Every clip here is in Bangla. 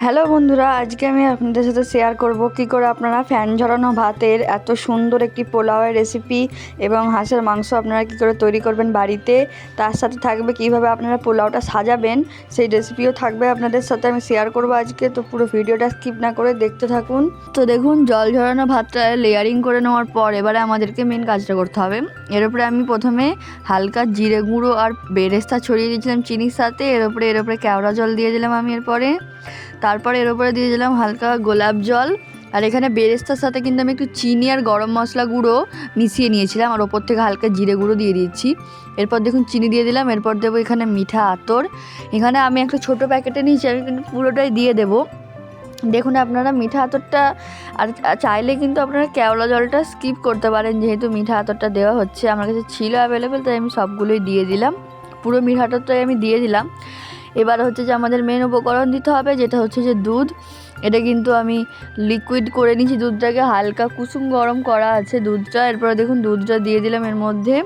হ্যালো বন্ধুরা, আজকে আমি আপনাদের সাথে শেয়ার করব কি করে আপনারা ফ্যান ঝরানো ভাতের এত সুন্দর একটি পোলাওয়ের রেসিপি এবং হাঁসের মাংস আপনারা কি করে তৈরি করবেন বাড়িতে, তার সাথে থাকবে কীভাবে আপনারা পোলাওটা সাজাবেন, সেই রেসিপিও থাকবে আপনাদের সাথে আমি শেয়ার করব আজকে, তো পুরো ভিডিওটা স্কিপ না করে দেখতে থাকুন। তো দেখুন, জল ঝরানো ভাতটা লেয়ারিং করে নেওয়ার পর এবারে আমাদেরকে মেন কাজটা করতে হবে। এর উপরে আমি প্রথমে হালকা জিরে গুঁড়ো আর বেরেস্তা ছড়িয়ে দিয়েছিলাম চিনির সাথে, এর উপরে এর উপরে কেওড়া জল দিয়ে দিলাম আমি এরপরে। তারপরে এর উপরে দিয়ে দিলাম হালকা গোলাপ জল। আর এখানে বেরেস্তার সাথে কিন্তু আমি একটু চিনি আর গরম মশলা গুঁড়ো মিশিয়ে নিয়েছিলাম। আর ওপর থেকে হালকা জিরে গুঁড়ো দিয়ে দিয়েছি। এরপর দেখুন চিনি দিয়ে দিলাম। এরপর দেবো এখানে মিঠা আতর। এখানে আমি একটা ছোটো প্যাকেটে নিয়েছি, আমি কিন্তু পুরোটাই দিয়ে দেবো। দেখুন আপনারা মিঠা আতরটা আর চাইলে কিন্তু আপনারা কেওলা জলটা স্কিপ করতে পারেন, যেহেতু মিঠা আতরটা দেওয়া হচ্ছে। আমার কাছে ছিল অ্যাভেলেবেল তাই আমি সবগুলোই দিয়ে দিলাম। পুরো মিঠা আতরটাই আমি দিয়ে দিলাম। এবার হচ্ছে যে আমাদের মেন উপকরণ দিতে হবে, যেটা হচ্ছে যে দুধ। এটা কিন্তু আমি লিকুইড করে নিয়েছি দুধটাকে, হালকা কুসুম গরম করা আছে দুধটা। এরপরে দেখুন দুধটা দিয়ে দিলাম এর মধ্যে।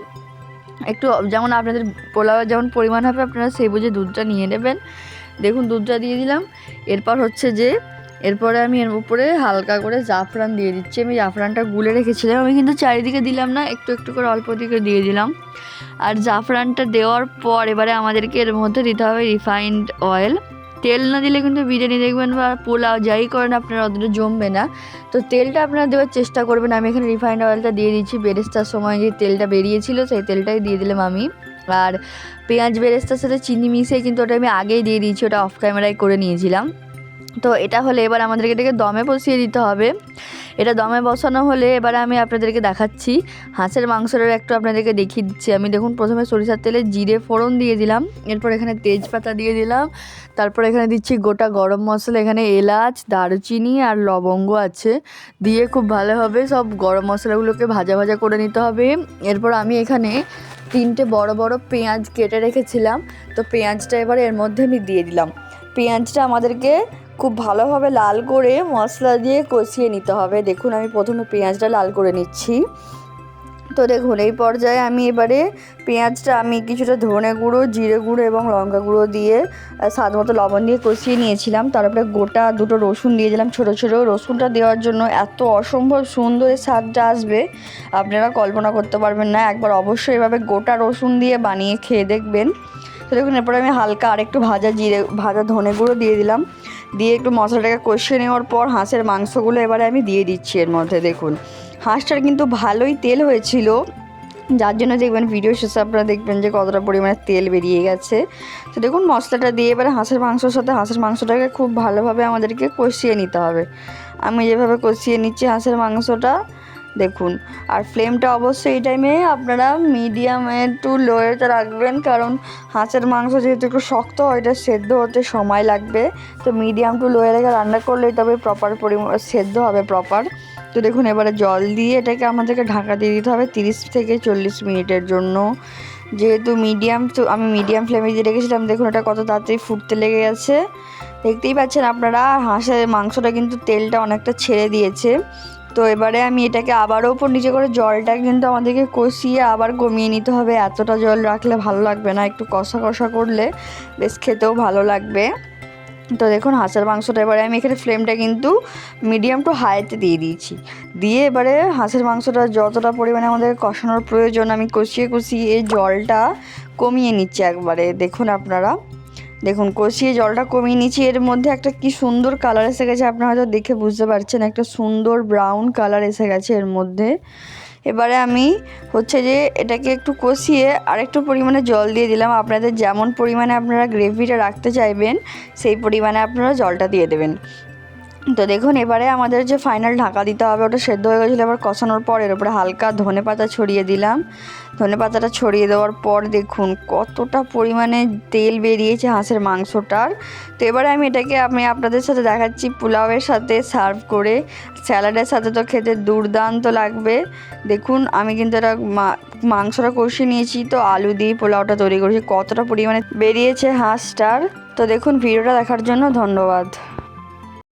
একটু যেমন আপনাদের পোলাওয়ের যেমন পরিমাণ হবে, আপনারা সেই বুঝে দুধটা নিয়ে নেবেন। দেখুন দুধটা দিয়ে দিলাম। এরপর হচ্ছে যে এরপরে আমি এর উপরে হালকা করে জাফরান দিয়ে দিচ্ছি। আমি জাফরানটা গুলে রেখেছিলাম। আমি কিন্তু চারিদিকে দিলাম না, একটু একটু করে অল্প দিকে দিয়ে দিলাম। আর জাফরানটা দেওয়ার পর এবারে আমাদেরকে এর মধ্যে দিতে হবে রিফাইন্ড অয়েল তেল না দিলে কিন্তু বিরিয়ানি দেখবেন বা পোলাও যাই করেন, আপনারা অতটা জমবে না। তো তেলটা আপনারা দেওয়ার চেষ্টা করবেন। আমি এখানে রিফাইন্ড অয়েলটা দিয়ে দিচ্ছি। বেরেস্তার সময় যে তেলটা বেরিয়েছিল, সেই তেলটাই দিয়ে দিলাম আমি। আর পেঁয়াজ বেরেস্তার সাথে চিনি মিশিয়ে কিন্তু ওটা আমি আগেই দিয়ে দিয়েছি। ওটা অফ ক্যামেরায় করে নিয়েছিলাম। তো এটা হলে এবার আমাদেরকে এটাকে দমে বসিয়ে দিতে হবে। এটা দমে বসানো হলে এবার আমি আপনাদেরকে দেখাচ্ছি। হাঁসের মাংসটার একটু আপনাদেরকে দেখিয়ে দিচ্ছি। আমি দেখুন, প্রথমে সরিষার তেলে জিরে ফোড়ন দিয়ে দিলাম। এরপর এখানে তেজপাতা দিয়ে দিলাম। তারপর এখানে দিচ্ছি গোটা গরম মশলা। এখানে এলাচ, দারুচিনি আর লবঙ্গ আছে। দিয়ে খুব ভালোভাবে সব গরম মশলাগুলোকে ভাজা ভাজা করে নিতে হবে। এরপর আমি এখানে তিনটে বড় বড় পেঁয়াজ কেটে রেখেছিলাম। তো পেঁয়াজটা এবার এর মধ্যে আমি দিয়ে দিলাম। পেঁয়াজটা আমাদেরকে খুব ভালোভাবে লাল করে মশলা দিয়ে কষিয়ে নিতে হবে। দেখুন, আমি প্রথমে পেঁয়াজটা লাল করে নিচ্ছি। তো দেখুন, এই পর্যায়ে আমি এবারে পেঁয়াজটা আমি কিছুটা ধনে গুঁড়ো, জিরে গুঁড়ো এবং লঙ্কা গুঁড়ো দিয়ে স্বাদ মতো লবণ দিয়ে কষিয়ে নিয়েছিলাম। তারপরে গোটা দুটো রসুন দিয়ে দিলাম ছোটো ছোটো। রসুনটা দেওয়ার জন্য এত অসম্ভব সুন্দর স্বাদটা আসবে, আপনারা কল্পনা করতে পারবেন না। একবার অবশ্যই এভাবে গোটা রসুন দিয়ে বানিয়ে খেয়ে দেখবেন। তো দেখুন, এরপরে আমি হালকা আরেকটু ভাজা জিরে, ভাজা ধনে গুঁড়ো দিয়ে দিলাম। দিয়ে একটু মশলাটাকে কষিয়ে নেওয়ার পর হাঁসের মাংসগুলো এবারে আমি দিয়ে দিচ্ছি এর মধ্যে, দেখুন। হাঁসটার কিন্তু ভালোই তেল হয়েছিল, যার জন্য দেখবেন ভিডিও শেষে আপনারা দেখবেন যে কতটা পরিমাণে তেল বেরিয়ে গেছে। তো দেখুন, মশলাটা দিয়ে এবারে হাঁসের মাংসর সাথে, হাঁসের মাংসটাকে খুব ভালোভাবে আমাদেরকে কষিয়ে নিতে হবে। আমি যেভাবে কষিয়ে নিচ্ছি হাঁসের মাংসটা দেখুন। আর ফ্লেমটা অবশ্যই এই টাইমে আপনারা মিডিয়ামে টু লোয়েতে রাখবেন, কারণ হাঁসের মাংস যেহেতু একটু শক্ত হয়, এটা সেদ্ধ হতে সময় লাগবে। তো মিডিয়াম টু লোয়ে রেখে রান্না করলেই তবে প্রপার পরিমাণ, সেদ্ধ হবে প্রপার তো দেখুন, এবারে জল দিয়ে এটাকে আমাদেরকে ঢাকা দিয়ে দিতে হবে তিরিশ থেকে চল্লিশ মিনিটের জন্য। যেহেতু মিডিয়াম তো, আমি মিডিয়াম ফ্লেমে দিয়ে রেখেছিলাম, দেখুন এটা কত তাড়াতাড়ি ফুটতে লেগে গেছে। দেখতেই পাচ্ছেন আপনারা, হাঁসের মাংসটা কিন্তু তেলটা অনেকটা ছেড়ে দিয়েছে। তো এবারে আমি এটাকে আবারও ওপর নিচে করে জলটা কিন্তু আমাদেরকে কষিয়ে আবার কমিয়ে নিতে হবে। এতটা জল রাখলে ভালো লাগবে না, একটু কষা কষা করলে বেশ খেতেও ভালো লাগবে। তো দেখুন, হাঁসের মাংসটা এবারে আমি এখানে ফ্লেমটা কিন্তু মিডিয়াম টু হাইতে দিয়ে দিয়েছি। দিয়ে এবারে হাঁসের মাংসটা যতটা পরিমাণে আমাদের কষানোর প্রয়োজন, আমি কষিয়ে কষিয়ে জলটা কমিয়ে নিচ্ছি একবারে। দেখুন আপনারা। দেখুন, কষিয়ে জলটা কমিয়ে নিচ্ছি। এর মধ্যে একটা কি সুন্দর কালার এসে গেছে, আপনারা হয়তো দেখে বুঝতে পারছেন। একটা সুন্দর ব্রাউন কালার এসে গেছে এর মধ্যে। এবারে আমি হচ্ছে যে এটাকে একটু কষিয়ে আরেকটু পরিমাণে জল দিয়ে দিলাম। আপনাদের যেমন পরিমাণে আপনারা গ্রেভিটা রাখতে চাইবেন, সেই পরিমাণে আপনারা জলটা দিয়ে দেবেন। তো দেখুন, এবারে আমাদের যে ফাইনাল ঢাকা দিতে হবে, ওটা সেদ্ধ হয়ে গেছিল। এবার কষানোর পর এর উপরে হালকা ধনে পাতা ছড়িয়ে দিলাম। ধনে পাতাটা ছড়িয়ে দেওয়ার পর দেখুন, কতটা পরিমাণে তেল বেরিয়েছে হাঁসের মাংসটার। তো এবারে আমি এটাকে, আমি আপনাদের সাথে দেখাচ্ছি পোলাওয়ের সাথে সার্ভ করে। স্যালাডের সাথে তো খেতে দুর্দান্ত লাগবে। দেখুন, আমি কিন্তু এটা মাংসটা কষিয়ে নিয়েছি, তো আলু দিয়ে পোলাওটা তৈরি করেছি। কতটা পরিমাণে বেরিয়েছে হাঁসটার। তো দেখুন, ভিডিওটা দেখার জন্য ধন্যবাদ।